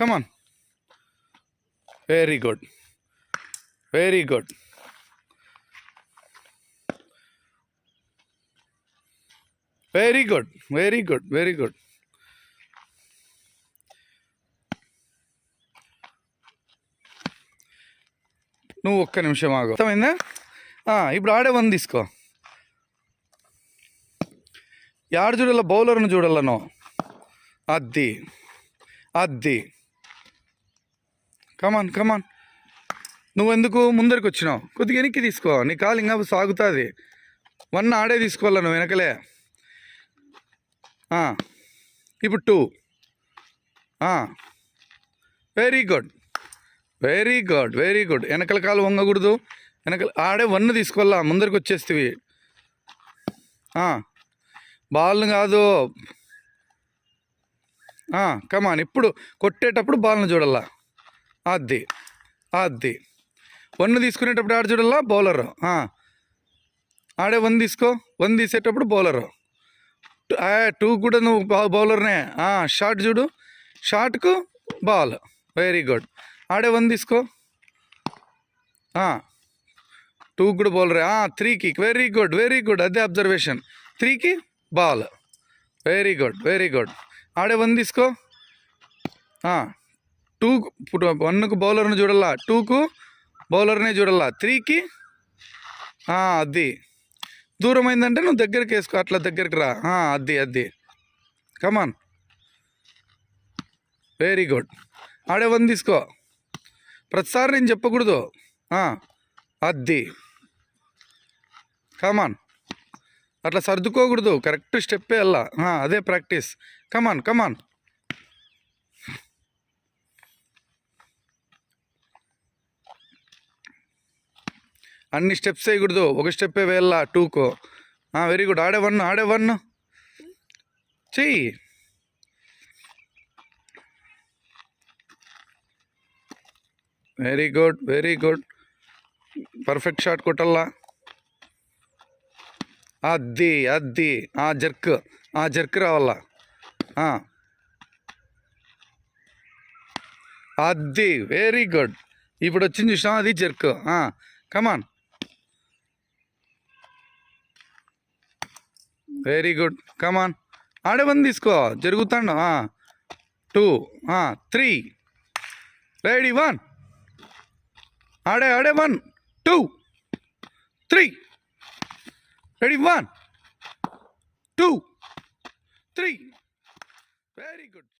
Come on very good very good very good very good very good నువ్వు ఒక్క నిమిషం ఆగు. అర్థమైందా? ఇప్పుడు ఆడే వన్ తీసుకో. యాడ చూడాల? బౌలర్ను చూడాలను అద్ది. అద్ది. కమాన్ కమాన్ నువ్వెందుకు ముందరికి వచ్చినావు కొద్దిగా వెనక్కి తీసుకో. నీ కాలు ఇంకా సాగుతుంది. వన్ ఆడే తీసుకోవాలా నువ్వు వెనకలే? ఇప్పుడు two very good very good very good వెనకల కాలు వంగకూడదు. వెనకల ఆడే వన్ తీసుకోవాలా? ముందరికి వచ్చేస్తేవి బాల్ని కాదు. కమాన్ ఇప్పుడు కొట్టేటప్పుడు బాల్ని చూడాలా? అది అది. వన్ తీసుకునేటప్పుడు ఆడ చూడాలా బౌలరు. ఆడే వన్ తీసుకో. వన్ తీసేటప్పుడు బౌలరు. టూ కూడా నువ్వు బౌలర్నే. షార్ట్ చూడు. షార్ట్కు బాల్. Very good. ఆడే వన్ తీసుకో. టూ కూడా బౌలరే. త్రీకి. Very good very good. అదే అబ్జర్వేషన్. త్రీకి ball. Very good very good. ఆడే వన్ తీసుకో. టూ ఇప్పుడు వన్కు బౌలర్ని చూడాలా. టూకు బౌలర్నే చూడాలా. త్రీకి? అది. దూరం అయిందంటే నువ్వు దగ్గరికి వేసుకో. అట్లా దగ్గరికి రా. అది అది. కమాన్ వెరీ గుడ్ ఆడే వన్ తీసుకో. ప్రతిసారి నేను చెప్పకూడదు. అద్ది అది. కమాన్ అట్లా సర్దుకోకూడదు. కరెక్ట్ స్టెప్ వెళ్ళా అదే practice. Come on come on అన్ని స్టెప్స్ వేయకూడదు. ఒక స్టెప్పే వెళ్ళా టూకో వెరీ గుడ్ ఆడే వన్ ఆడే వన్. చెయ్యి. Very good very good perfect shot కొట్టల్లా. అది అది ఆ జర్క్ ఆ జర్క్ రావాలా అద్ది వెరీ గుడ్ ఇప్పుడు వచ్చింది చూసినా అది jerk come on very good. Come on ఆడే వన్ తీసుకో? జరుగుతాండు. టూ త్రీ రెడీ వన్ ఆడే ఆడే one two three ready one two three very good